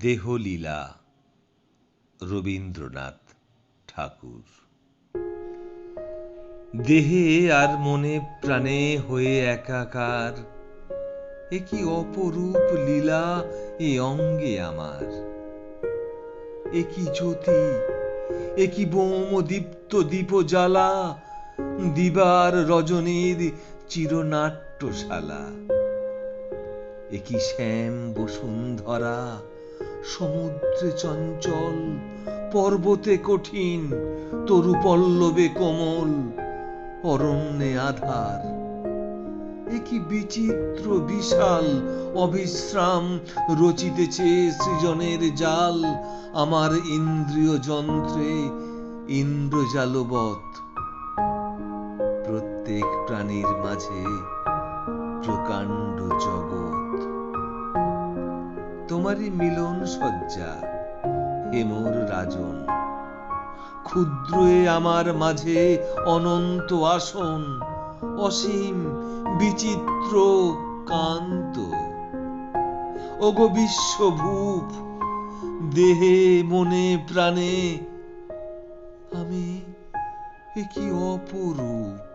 দেহলীলা, রবীন্দ্রনাথ ঠাকুর। দেহে আর মনে প্রাণে হয়ে একাকার, এ কি অপরূপ লীলা এ অঙ্গে আমার। এ কি জ্যোতি, এ কি বোম দীপ্ত দীপ জ্বালা দিবার রজনীর চিরনাট্যশালা। এ কি শ্যাম বসুন্ধরা সমুদ্রে চঞ্চল, পর্বতে কঠিন তরু পল্লবে কোমল, অরণ্যে আধার। এ কি বিচিত্র, বিশাল, অবিশ্রাম, রচিতেছে সৃজনের জাল, আমার ইন্দ্রিয় যন্ত্রে ইন্দ্রজালবৎ। প্রত্যেক প্রাণীর মাঝে তোমারই মিলন সজ্জা হেমর রাজন। ক্ষুদ্র আমার মাঝে অনন্ত আসন, অসীম বিচিত্র কান্ত। ওগো বিশ্বভূপ, দেহে, মনে, প্রাণে আমি এ কি অপরূপ?